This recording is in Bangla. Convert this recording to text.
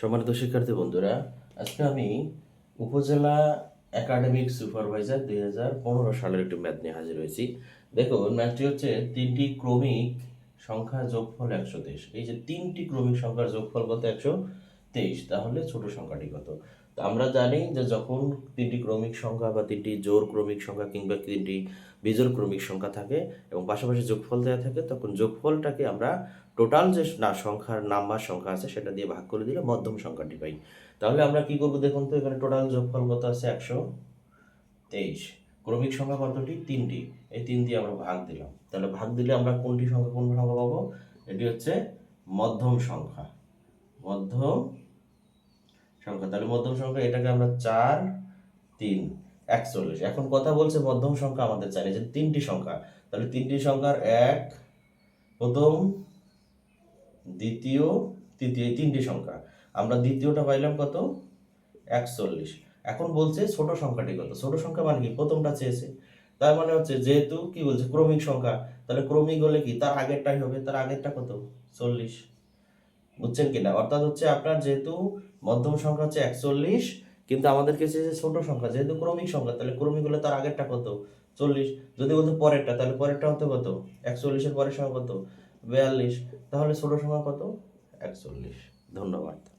সম্মানিত শিক্ষার্থী বন্ধুরা, আজকে আমি উপজেলা একাডেমিক সুপারভাইজার দুই হাজার পনেরো সালের একটি ম্যাথ নিয়ে হাজির হয়েছি। দেখুন ম্যাথটি হচ্ছে তিনটি ক্রমিক সংখ্যা যোগফল একশো তেইশ। এই যে তিনটি ক্রমিক সংখ্যার যোগফল কত? একশো তেইশ, তাহলে ছোট সংখ্যাটি কত? তো আমরা জানি যে যখন তিনটি ক্রমিক সংখ্যা বা তিনটি জোর ক্রমিক সংখ্যা কিংবা তিনটি বিজোড় ক্রমিক সংখ্যা থাকে এবং পাশাপাশি যোগফল দেওয়া থাকে, তখন যোগফলটাকে আমরা টোটাল যে না, সংখ্যার নাম্বার সংখ্যা আছে সেটা দিয়ে ভাগ করে দিলে মধ্যম সংখ্যাটি পাই। তাহলে আমরা কি করব দেখুন তো, এখানে টোটাল যোগফল কত আছে? একশো তেইশ। ক্রমিক সংখ্যা কতটি? তিনটি। এই তিন দিয়ে আমরা ভাগ দিলাম। তাহলে ভাগ দিলে আমরা কোনটি সংখ্যা, কোন সংখ্যা পাবো? এটি হচ্ছে মধ্যম সংখ্যা। মধ্যম সংখ্যা। তাহলে মধ্যম সংখ্যা এটাকে আমরা চার, তিন, একচল্লিশ। এখন কথা বলছে মধ্যম সংখ্যা আমাদের চাই যে তিনটি সংখ্যা। তাহলে তিনটি সংখ্যার এক, প্রথম, দ্বিতীয়, তৃতীয়, এই তিনটি সংখ্যা। আমরা দ্বিতীয়টা পাইলাম কত? একচল্লিশ। এখন বলছে ছোট সংখ্যাটি কত? ছোট সংখ্যা মানে কি? প্রথমটা চেয়েছে। তার মানে হচ্ছে যেহেতু কি বলছে? ক্রমিক সংখ্যা। তাহলে ক্রমিক হলে কি? তার আগেরটাই হবে। তার আগেরটা কত? চল্লিশ। বুঝছেন কিনা? অর্থাৎ হচ্ছে আপনার যেহেতু মধ্যম সংখ্যা হচ্ছে একচল্লিশ, কিন্তু আমাদের কাছে যে ছোট সংখ্যা, যেহেতু ক্রমিক সংখ্যা, তাহলে ক্রমিক হলে তার আগেরটা কত? চল্লিশ। যদি বলতো পরেরটা, তাহলে পরেরটা হতে কত? একচল্লিশের পরের সংখ্যা কত? বিয়াল্লিশ। তাহলে ছোট সংখ্যা কত? একচল্লিশ। ধন্যবাদ।